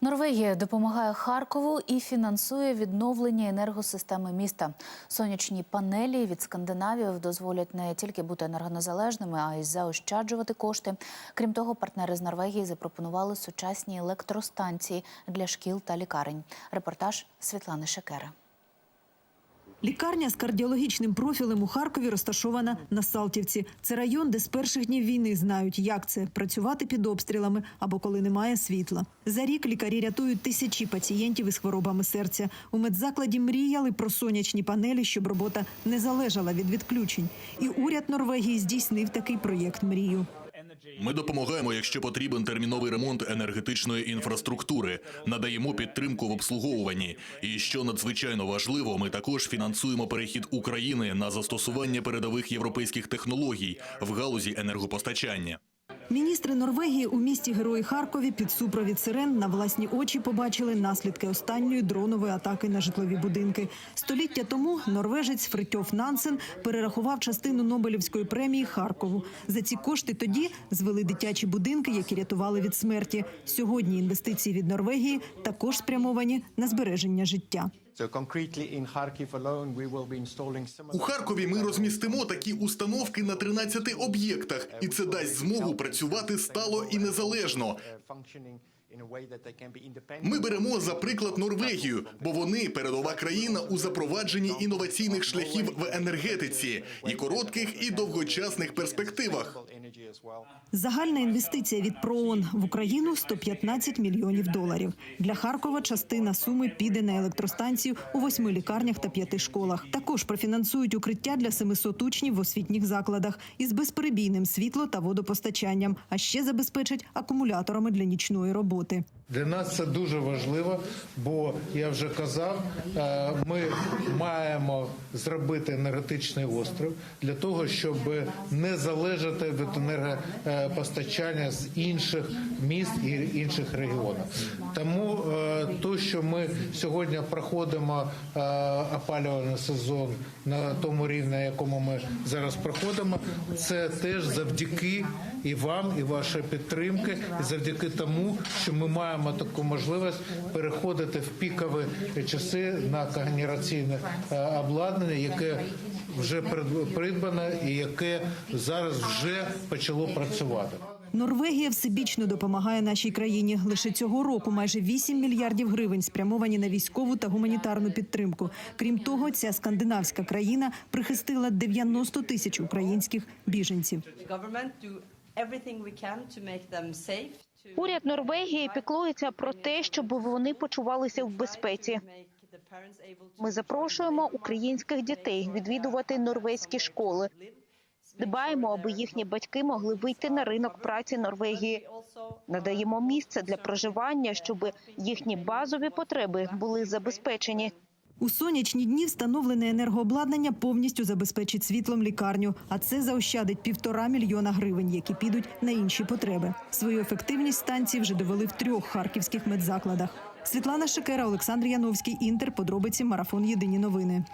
Норвегія допомагає Харкову і фінансує відновлення енергосистеми міста. Сонячні панелі від скандинавів дозволять не тільки бути енергонезалежними, а й заощаджувати кошти. Крім того, партнери з Норвегії запропонували сучасні електростанції для шкіл та лікарень. Репортаж Світлани Шекера. Лікарня з кардіологічним профілем у Харкові розташована на Салтівці. Це район, де з перших днів війни знають, як це працювати під обстрілами або коли немає світла. За рік лікарі рятують тисячі пацієнтів із хворобами серця. У медзакладі мріяли про сонячні панелі, щоб робота не залежала від відключень. І уряд Норвегії здійснив такий проєкт мрію. Ми допомагаємо, якщо потрібен терміновий ремонт енергетичної інфраструктури, надаємо підтримку в обслуговуванні. І що надзвичайно важливо, ми також фінансуємо перехід України на застосування передових європейських технологій в галузі енергопостачання. Міністри Норвегії у місті Герої Харкові під супровід сирен на власні очі побачили наслідки останньої дронової атаки на житлові будинки. Століття тому норвежець Фритьоф Нансен перерахував частину Нобелівської премії Харкову. За ці кошти тоді звели дитячі будинки, які рятували від смерті. Сьогодні інвестиції від Норвегії також спрямовані на збереження життя. У Харкові ми розмістимо такі установки на 13 об'єктах, і це дасть змогу працювати стало і незалежно. uh. Ми беремо за приклад Норвегію, бо вони передова країна у запровадженні інноваційних шляхів в енергетиці і коротких і довгочасних перспективах. Загальна інвестиція від ПРООН в Україну 115 мільйонів доларів. Для Харкова частина суми піде на електростанцію у восьми лікарнях та п'яти школах. Також профінансують укриття для 700 учнів в освітніх закладах із безперебійним світло та водопостачанням, а ще забезпечать акумуляторами для нічної роботи. Для нас це дуже важливо, бо я вже казав, е, ми маємо зробити енергетичний остров для того, щоб не залежати від енергопостачання з інших міст і інших регіонів. Тому е, то, що ми сьогодні проходимо е, опалювальний сезон на тому рівні, на якому ми зараз проходимо, це теж завдяки і вам, і вашій підтримки, і завдяки тому, що ми маємо таку можливість переходити в пікові часи на генераційне е, обладнання, яке вже прид- придбане і яке зараз вже почало працювати. Норвегія всебічно допомагає нашій країні. Лише цього року майже 8 мільярдів гривень спрямовані на військову та гуманітарну підтримку. Крім того, ця скандинавська країна прихистила 90 тисяч українських біженців. Уряд Норвегії піклується про те, щоб вони почувалися в безпеці. Ми запрошуємо українських дітей відвідувати норвезькі школи. Дбаємо, аби їхні батьки могли вийти на ринок праці Норвегії. Надаємо місце для проживання, щоб їхні базові потреби були забезпечені. У сонячні дні встановлене енергообладнання повністю забезпечить світлом лікарню, а це заощадить півтора мільйона гривень, які підуть на інші потреби. Свою ефективність станції вже довели в трьох харківських медзакладах. Світлана Шикера, Олександр Яновський, Інтер. Подробиці марафон Єдині новини.